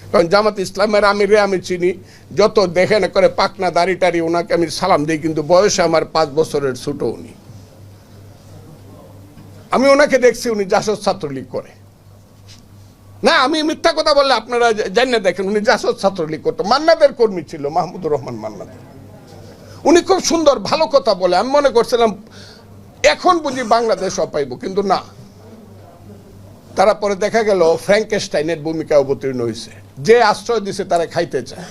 কারণ জামাত ইসলামের আমিরে আমি চিনি। যত দেখে না করে পাকনা দাড়ি টাড়ি, ওনাকে আমি সালাম দিই, কিন্তু বয়সে আমার পাঁচ বছরের ছোট উনি। আমি ওনাকে দেখছি, উনি জাসদ ছাত্রলীগ করে। না, আমি মিথ্যা কথা বললে আপনারা জানিয়ে দেখেন, উনি জাসদ ছাত্রলীগ করতো। মান্নাদের কর্মী ছিল, মাহমুদুর রহমান মান্নাদের উনি খুব সুন্দর, ভালো কথা বলে। আমি মনে করছিলাম, এখন বুঝি বাংলাদেশ অপাইব, কিন্তু না। তারা পরে দেখা গেল, ফ্র্যাঙ্কেস্টাইনের ভূমিকা অবতীর্ণ হয়েছে যে আশ্রয় দিছে তারা খাইতে চায়।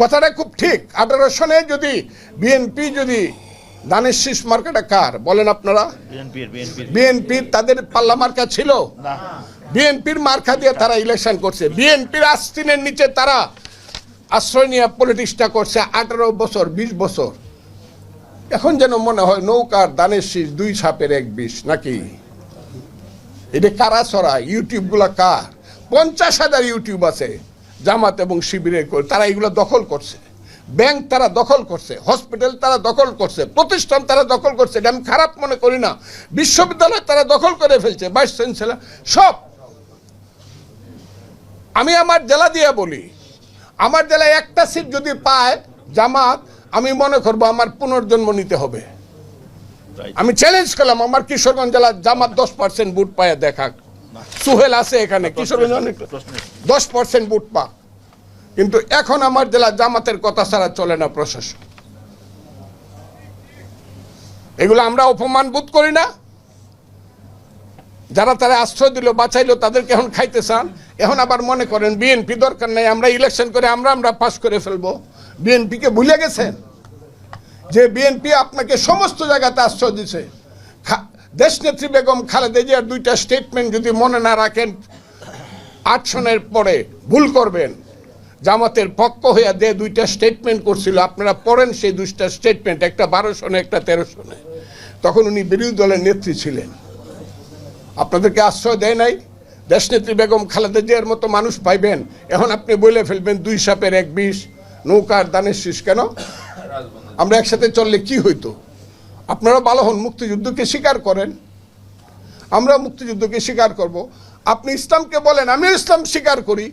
কথাটা খুব ঠিক। আঠারো সনে যদি বিএনপি যদি দানের শীষ মার্কাটা কার বলেন আপনারা? বিএনপির তাদের পাল্লা মার্কা ছিল। বিএনপির মার্কা দিয়ে তারা ইলেকশন করছে। বিএনপির আস্তিনের নিচে তারা আশ্রয় নিয়ে পলিটিক্সটা করছে আঠারো বছর বিশ বছর। এখন যেন মনে হয় নৌকার দানের শীষ দুই ছাপের এক বিষ নাকি? এটা কারা ছড়া ইউটিউবগুলা কার? পঞ্চাশ হাজার ইউটিউব আছে জামাত এবং শিবিরের তারা এগুলো দখল করছে। ব্যাংক তারা দখল করছে হসপিটাল তারা দখল করছে প্রতিষ্ঠান তারা দখল করছে এটা আমি খারাপ মনে করি না। বিশ্ববিদ্যালয় তারা দখল করে ফেলছে ভাইস চ্যান্সেলর সব। আমি আমার জেলা দিয়ে বলি আমার জেলায় একটা সিট যদি পায় জামাত আমি মনে করব আমার পুনর্জন্ম নিতে হবে। আমি চ্যালেঞ্জ করলাম আমার কিশোরগঞ্জ জেলার জামাত দশ পার্সেন্ট বুট পায় দেখাক। সুহেল আছে এখানে কিশোরগঞ্জ অনেক দশ পার্সেন্ট বুট পা। কিন্তু এখন আমার জেলা জামাতের কথা ছাড়া চলে না প্রশাসন। এগুলো আমরা অপমান বোধ করি না। যারা তারা আশ্রয় দিল বাঁচাইলো তাদেরকে এখন খাইতে চান। এখন আবার মনে করেন বিএনপি দরকার নাই আমরা ইলেকশন করে আমরা আমরা পাস করে ফেলব। বিএনপিকে ভুলে গেছেন? যে বিএনপি আপনাকে সমস্ত জায়গাতে আশ্রয় দিছে। দেশনেত্রী বেগম খালেদা জিয়ার দুইটা স্টেটমেন্ট যদি মনে না রাখেন, আট সনের পরে ভুল করবেন। জামাতের পক্ষ হইয়া দে দুইটা স্টেটমেন্ট করছিল, আপনারা পড়েন সেই দুইটা স্টেটমেন্ট একটা বারো সনে, একটা তেরো সনে। তখন উনি বিরোধী দলের নেত্রী ছিলেন। আপনাদেরকে আশ্রয় দেয় নাই? দেশনেত্রী বেগম খালেদা জিয়ার মতো মানুষ পাইবেন? এখন আপনি বলে ফেলবেন, দুই সাপের এক বিষ, নৌকার দানের শীষ কেন? আমরা একসাথে চললে কি হইতো? আপনারা ভালো হন, মুক্তিযুদ্ধকে স্বীকার করেন। আমরা মুক্তিযুদ্ধকে স্বীকার করব। আপনি ইসলামকে বলেন, আমিও ইসলাম স্বীকার করি।